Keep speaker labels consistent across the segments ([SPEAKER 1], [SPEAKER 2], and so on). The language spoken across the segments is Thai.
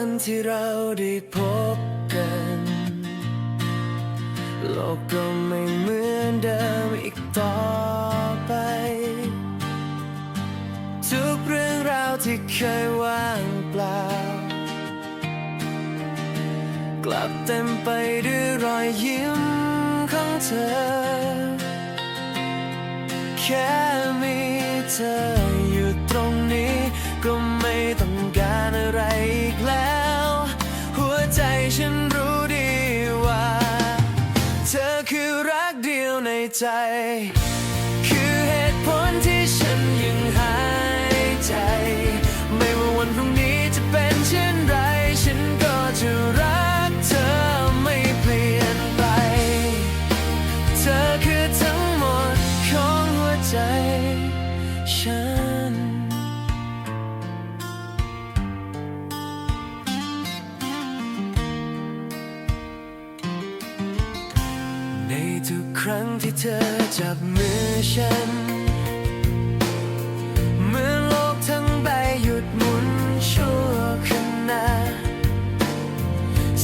[SPEAKER 1] วันที่เราได้พบกัน โลกก็ไม่เหมือนเดิมอีกต่อไป ทุกเรื่องราวที่เคยว่างเปล่า กลับเต็มไปด้วยรอยยิ้มของเธอ แค่มีเธอ ในใจ รั้งที่เธอจับมือฉัน เมื่อโลกทั้งใบหยุดหมุนชั่วขณะ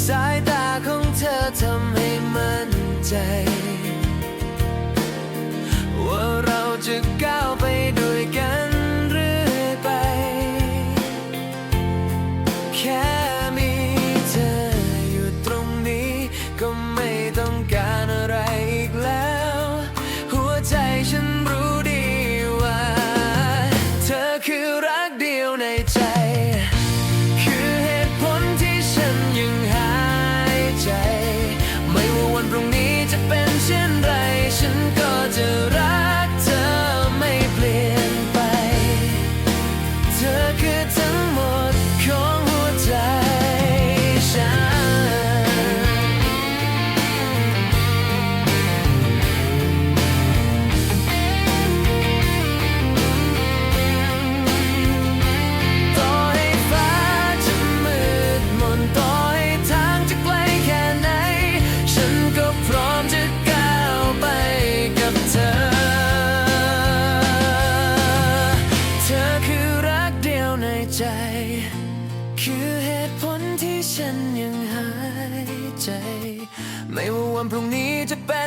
[SPEAKER 1] สายตาของเธอทำให้มั่นใจ ว่าเราจะก้าวไปด้วยกันเรื่อยไปแค่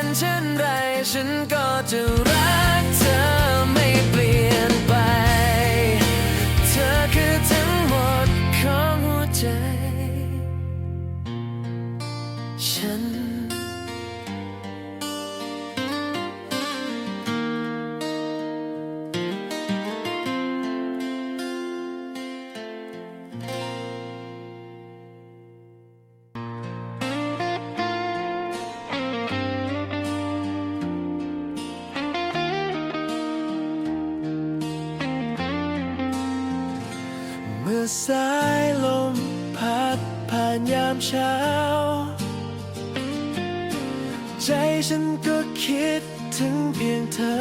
[SPEAKER 1] เป็นเช่นไรฉันก็จะรักเธอไม่เปลี่ยนไป เธอคือทั้งหมดของหัวใจ สายลมพัดผ่านยามเช้า ใจฉันก็คิดถึงเพียงเธอ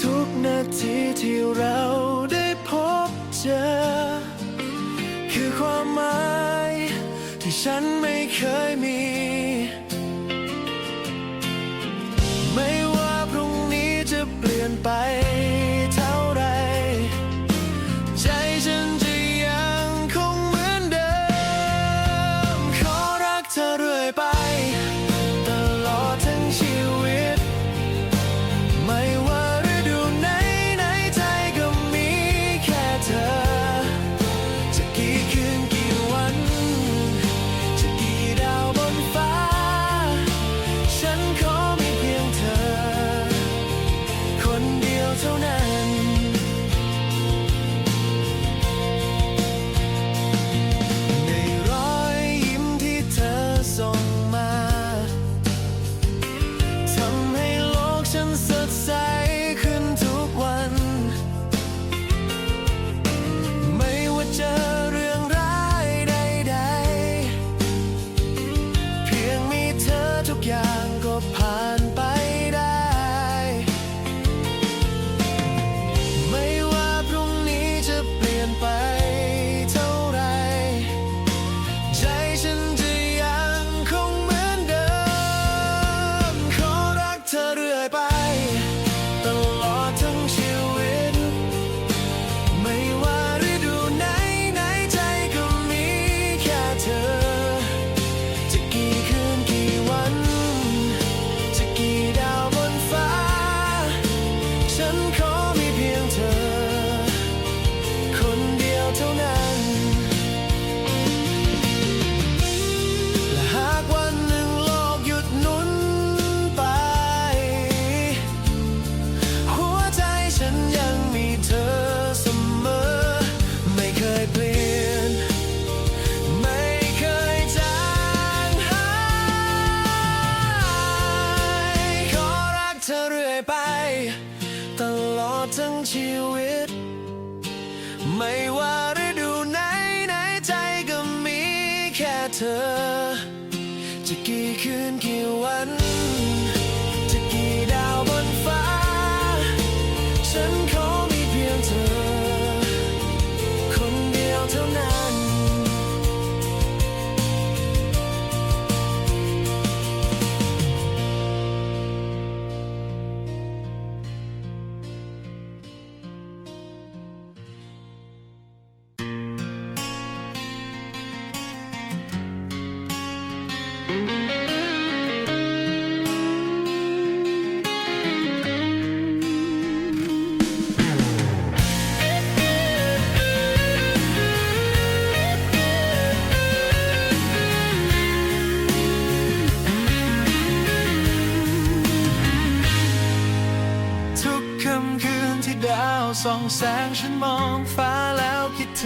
[SPEAKER 1] ทุกนาทีที่เราได้พบเจอ คือความหมายที่ฉันไม่เคยมี ไม่ว่าพรุ่งนี้จะเปลี่ยนไป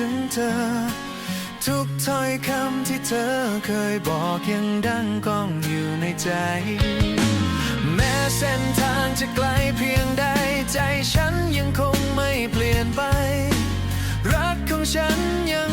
[SPEAKER 1] ึงเธอ ทุกถ้อยคำที่เธอเคยบอกยังดังก้องอยู่ในใจ แม้เส้นทางจะไกลเพียงใด ใจฉันยังคงไม่เปลี่ยนไป รักของฉันยัง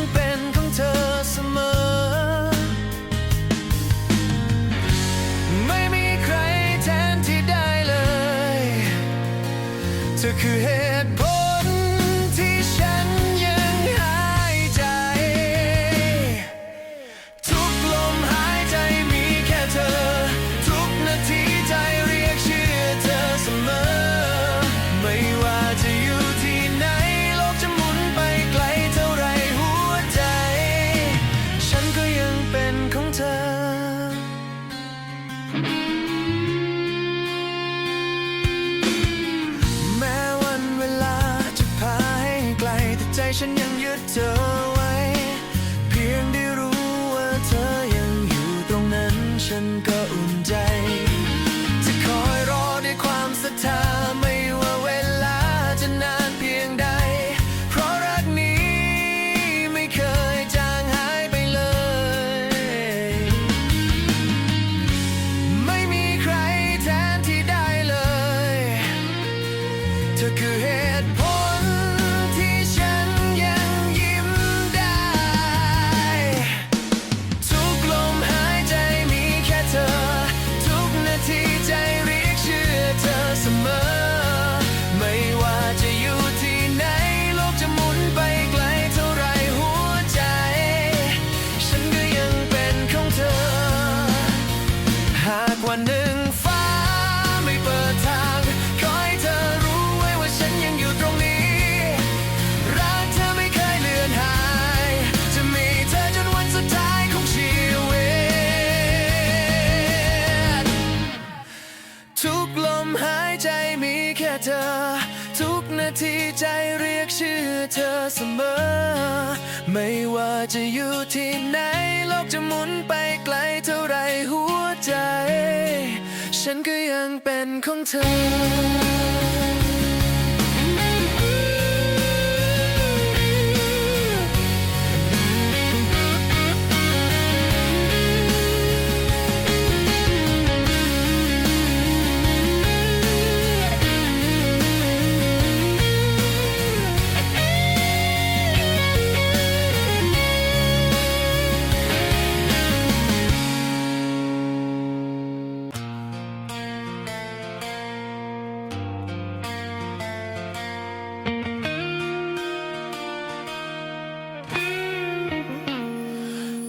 [SPEAKER 1] to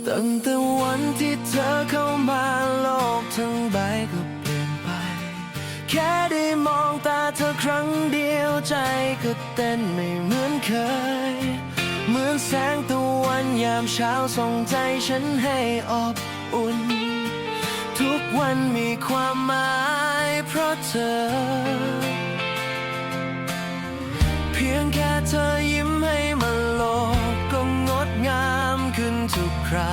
[SPEAKER 1] ตั้งแต่วันที่เธอเข้ามาโลกทั้งใบก็เปลี่ยนไป แค่ได้มองตาเธอครั้งเดียวใจก็เต้นไม่เหมือนเคย เหมือนแสงตะวันยามเช้าส่งใจฉันให้อบอุ่น ทุกวันมีความหมายเพราะเธอ เพียงแค่เธอ ครา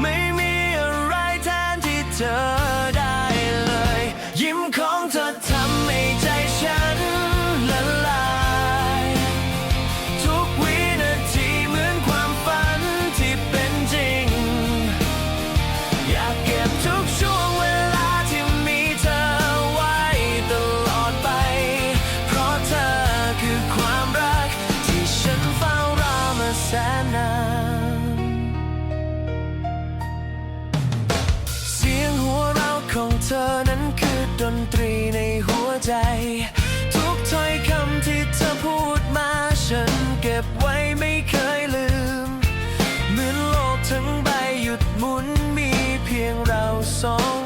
[SPEAKER 1] ไม่มีอะไรแทนที่เธอ นั้นคือดนตรีในหัวใจ ทุกถ้อยคำที่เธอพูดมาฉันเก็บไว้ไม่เคยลืม เหมือนโลกทั้งใบหยุดหมุนมีเพียงเราสอง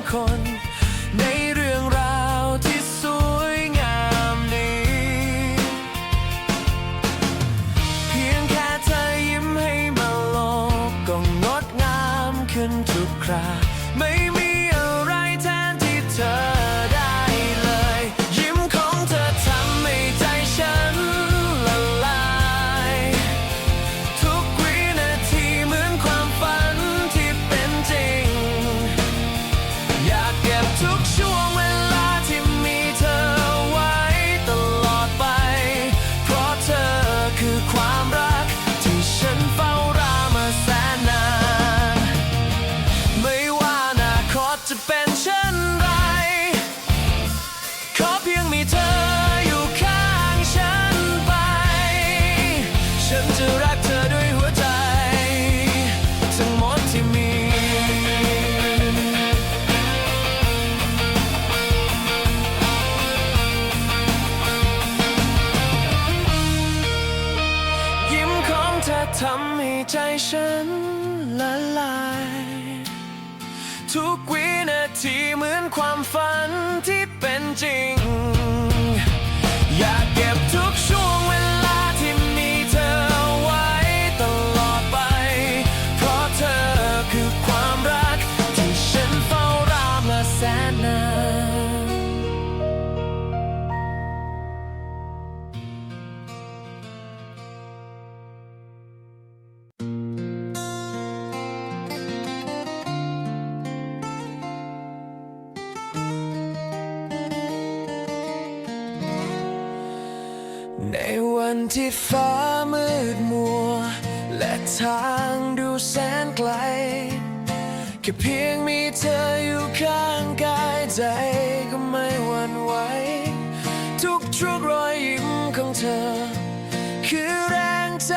[SPEAKER 1] つら แค่เพียงมีเธออยู่ข้างกายใจก็ไม่หวั่นไหวทุกทุกรอยยิ้มของเธอ คือแรงใจ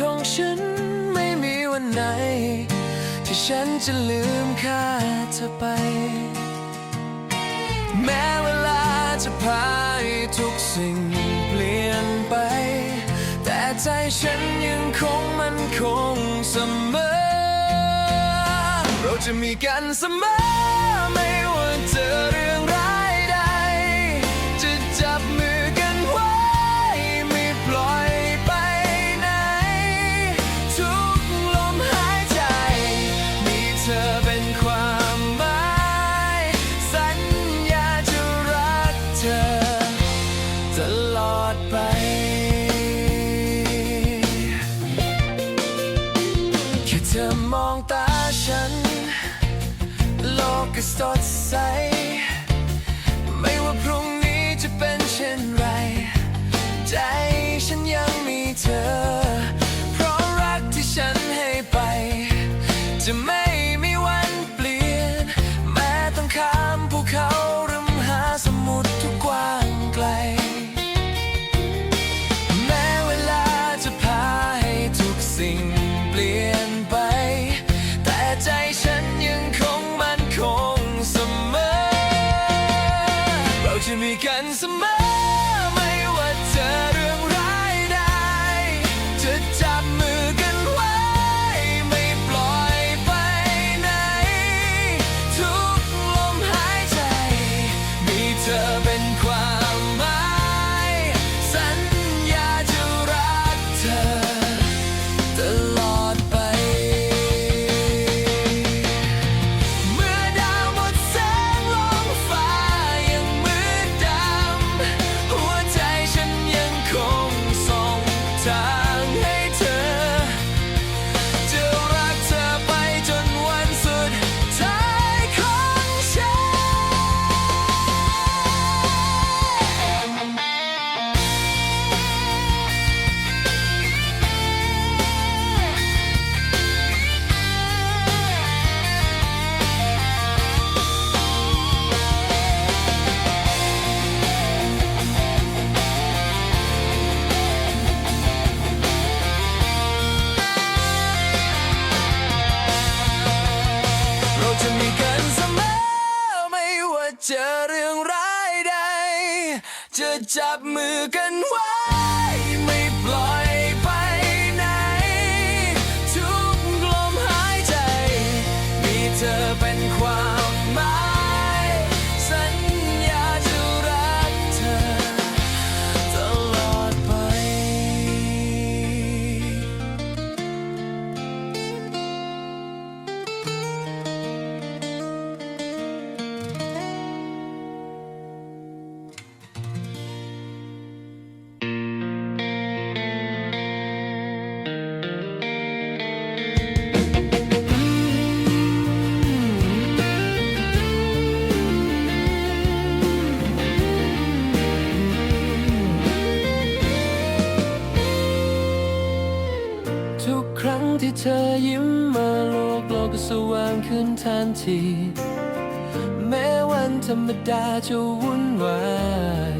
[SPEAKER 1] ของฉันไม่มีวันไหน ที่ฉันจะลืมค่าเธอไป แม้เวลาจะพาทุกสิ่งเปลี่ยนไป แต่ใจฉันยังคงมันคง จะมีกันเสมอไม่ว่าเจอ could start to say เจอเรื่องร้ายใดจะจับมือกันไว้านทีแม้วันธรรมดาจะวุ่นวาย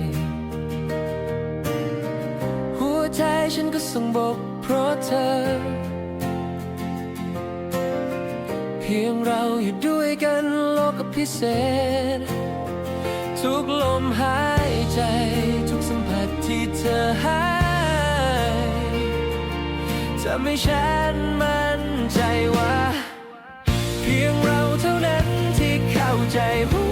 [SPEAKER 1] หัวใจฉันก็ส่งบอกเพราะเธอ เพียงเราอยู่ด้วยกันโลกก็พิเศษ ทุกลมหายใจ ทุกสัมผัสที่เธอให้ทำให้ฉันมั่นใจว่า ใจ